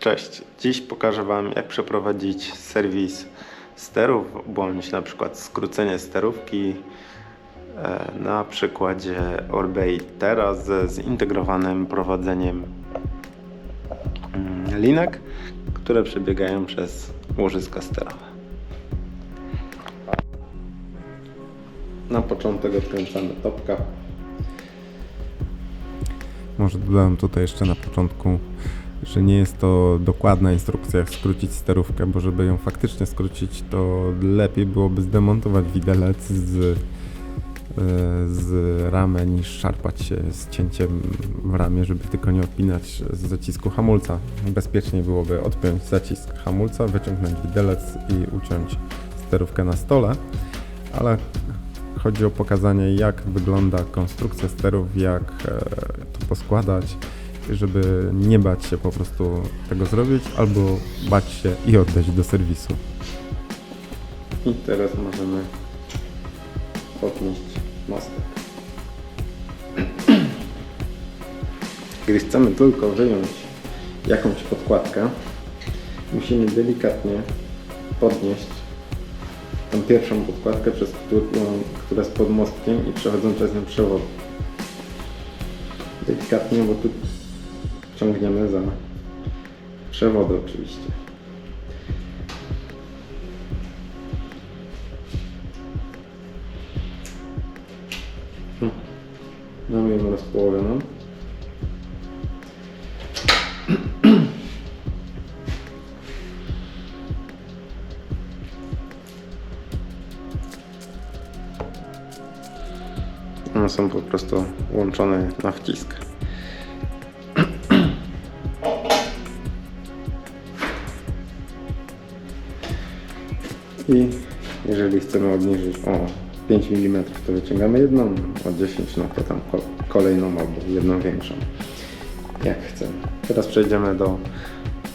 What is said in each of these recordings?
Cześć, dziś pokażę Wam jak przeprowadzić serwis sterów, bądź na przykład skrócenie sterówki e, na przykładzie Orbei Terra ze zintegrowanym prowadzeniem mm, linek, które przebiegają przez łożyska sterowe. Na początek odkręcamy topka. Może dodam tutaj jeszcze na początku, że nie jest to dokładna instrukcja, jak skrócić sterówkę, bo żeby ją faktycznie skrócić, to lepiej byłoby zdemontować widelec z, e, z ramy, niż szarpać się z cięciem w ramię, żeby tylko nie odpinać z zacisku hamulca. Bezpieczniej byłoby odpiąć zacisk hamulca, wyciągnąć widelec i uciąć sterówkę na stole, ale chodzi o pokazanie, jak wygląda konstrukcja sterów, jak e, to poskładać, żeby nie bać się po prostu tego zrobić, albo bać się i oddać do serwisu. I teraz możemy podnieść mostek. Gdy chcemy tylko wyjąć jakąś podkładkę, musimy delikatnie podnieść tą pierwszą podkładkę, przez którą, która jest pod mostkiem i przechodzą przez nią przewody. Delikatnie, bo tu ciągniemy za przewody oczywiście. Mamy ją rozpołowioną. One są po prostu łączone na wcisk. I jeżeli chcemy obniżyć o 5 mm, to wyciągamy jedną, o 10 no to tam ko- kolejną albo jedną większą. Jak chcemy. Teraz przejdziemy do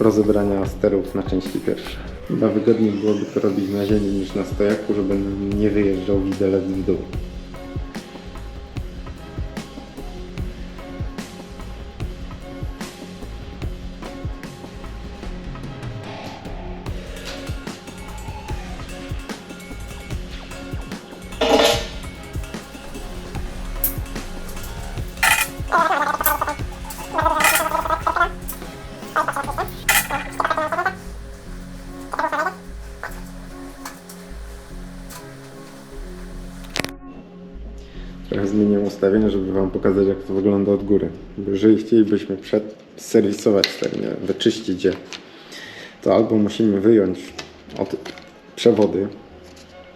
rozebrania sterów na części pierwsze. Chyba wygodniej byłoby to robić na ziemi niż na stojaku, żeby nie wyjeżdżał widelec w dół. Trochę zmienię ustawienie, żeby Wam pokazać, jak to wygląda od góry. Jeżeli chcielibyśmy przed serwisować sternie, wyczyścić je, to albo musimy wyjąć od przewody,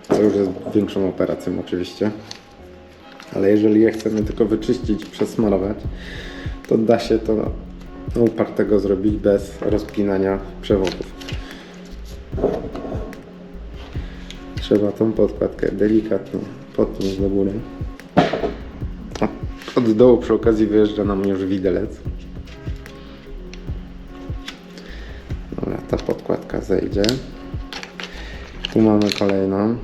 co już jest większą operacją oczywiście, ale jeżeli je chcemy tylko wyczyścić, przesmarować, to da się to upartego zrobić bez rozpinania przewodów. Trzeba tą podkładkę delikatnie podnieść do góry. Od dołu przy okazji wyjeżdża nam już widelec. Dobra, ta podkładka zejdzie. Tu mamy kolejną,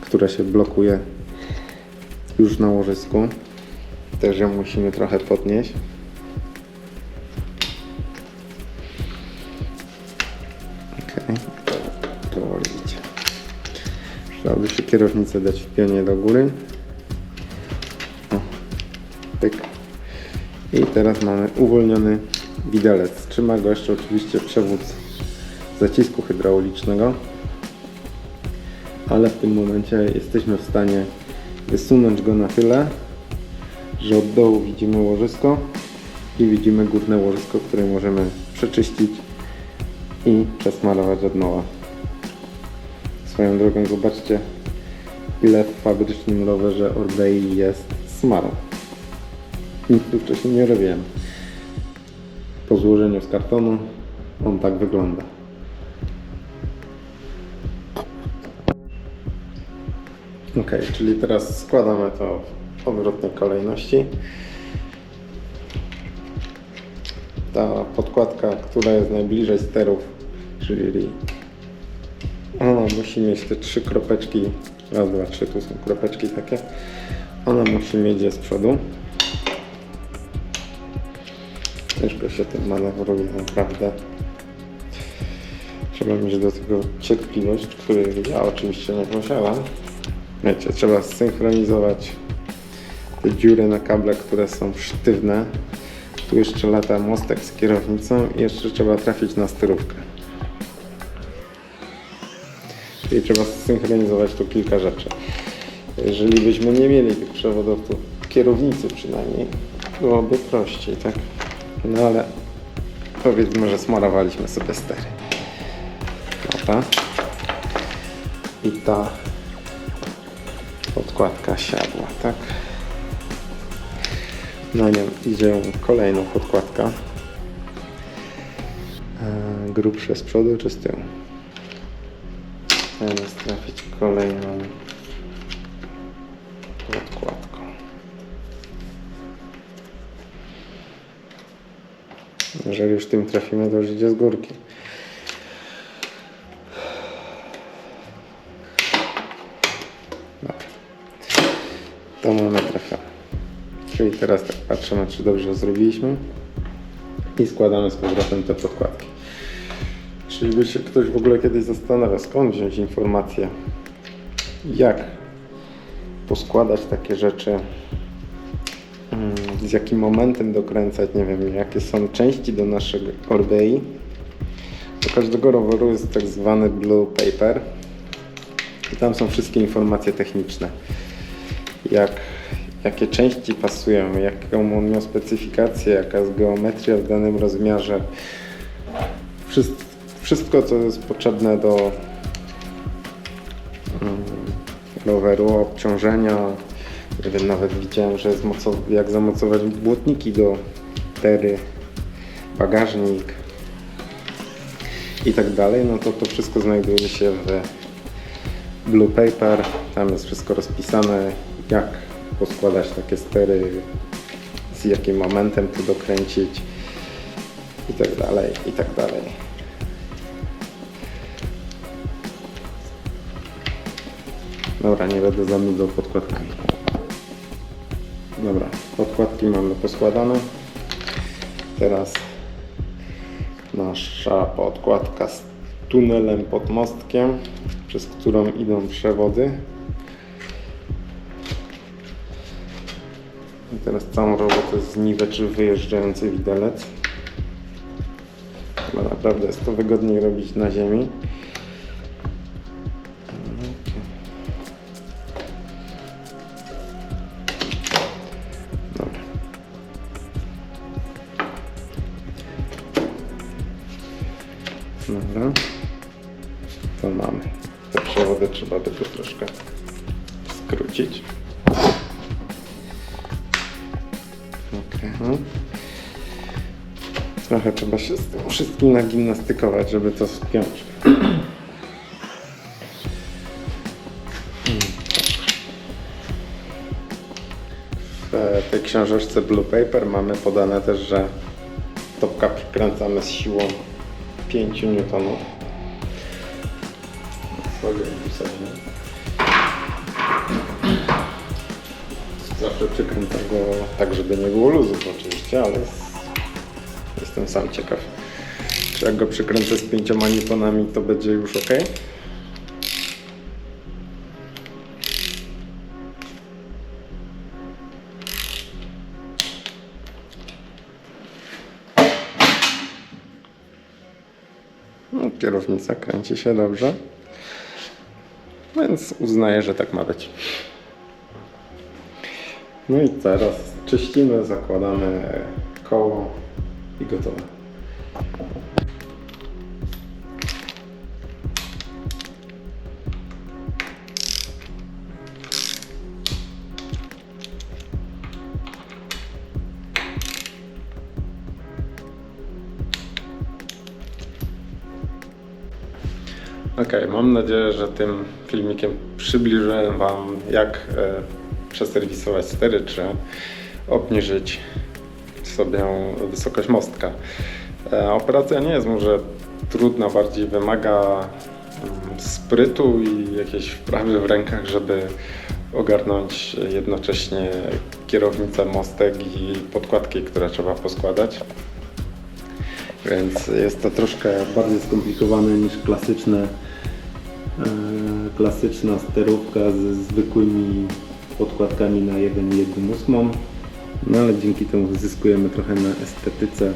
która się blokuje już na łożysku. Też ją musimy trochę podnieść. Okej, powoli idzie. Przydałoby się kierownicę dać w pionie do góry. Pyk. I teraz mamy uwolniony widelec. Trzyma go jeszcze oczywiście przewód zacisku hydraulicznego. Ale w tym momencie jesteśmy w stanie wysunąć go na tyle, że od dołu widzimy łożysko i widzimy górne łożysko, które możemy przeczyścić i przesmarować od nowa. Swoją drogą zobaczcie ile w fabrycznym rowerze Orbei jest smaru. Tu wcześniej nie robiłem. Po złożeniu z kartonu on tak wygląda. Ok, czyli teraz składamy to w odwrotnej kolejności. Ta podkładka, która jest najbliżej sterów, czyli ona musi mieć te trzy kropeczki, raz, dwa, trzy, tu są kropeczki takie. Ona musi mieć je z przodu. Ciężko się tym manewruje, naprawdę. Trzeba mieć do tego cierpliwość, której ja oczywiście nie posiadam. Wiecie, trzeba zsynchronizować te dziury na kablach, które są sztywne. Tu jeszcze lata mostek z kierownicą i jeszcze trzeba trafić na sterówkę. Czyli trzeba zsynchronizować tu kilka rzeczy. Jeżeli byśmy nie mieli tych przewodów w kierownicy przynajmniej, byłoby prościej, tak? No ale powiedzmy, że smarowaliśmy sobie stery. Dobra. I ta podkładka siadła, tak? Na nią idzie kolejna podkładka. E, grubsze z przodu czy z tyłu? Teraz trafić kolejną podkładką. Jeżeli już tym trafimy, to już idzie z górki. Dobra. To mamy trafione. Czyli teraz tak patrzymy, czy dobrze zrobiliśmy. I składamy z powrotem te podkładki. Czyli by się ktoś w ogóle kiedyś zastanawia, skąd wziąć informacje, jak poskładać takie rzeczy, z jakim momentem dokręcać, nie wiem, jakie są części do naszego Orbei. Do każdego roweru jest tak zwany blue paper i tam są wszystkie informacje techniczne. Jak, jakie części pasują, jaką on miał specyfikację, jaka jest geometria w danym rozmiarze. Wszystko, wszystko co jest potrzebne do mm, roweru, obciążenia. Nie nawet widziałem, że jak zamocować błotniki do tery, bagażnik i tak dalej, no to to wszystko znajduje się w Blue Paper. Tam jest wszystko rozpisane, jak poskładać takie stery, z jakim momentem tu dokręcić i tak dalej, i tak dalej. Dobra, nie będę zanudzał podkładkami. Dobra, podkładki mamy poskładane. Teraz nasza podkładka z tunelem pod mostkiem, przez którą idą przewody. I teraz całą robotę zniweczy wyjeżdżający widelec. Chyba naprawdę jest to wygodniej robić na ziemi. Dobra. To mamy. Te przewody trzeba tu troszkę skrócić. Okej. Trochę trzeba się z tym wszystkim nagimnastykować, żeby to spiąć. W tej książeczce Blue Paper mamy podane też, że topka przykręcamy z siłą 5 N. Sobie pisanie. Zawsze przykręcam go tak, żeby nie było luzów oczywiście, ale jestem sam ciekaw. Czy jak go przykręcę z 5 Newtonami, to będzie już ok? Kierownica kręci się dobrze. Więc uznaję, że tak ma być. No i teraz czyścimy, zakładamy koło i gotowe. Ok, mam nadzieję, że tym filmikiem przybliżyłem Wam, jak e, przeserwisować stery, czy obniżyć sobie wysokość mostka. E, operacja nie jest może trudna, bardziej wymaga mm, sprytu i jakiejś wprawy w rękach, żeby ogarnąć jednocześnie kierownicę, mostek i podkładki, które trzeba poskładać. Więc jest to troszkę bardziej skomplikowane niż klasyczne, klasyczna sterówka ze zwykłymi podkładkami na 1,8. No ale dzięki temu zyskujemy trochę na estetyce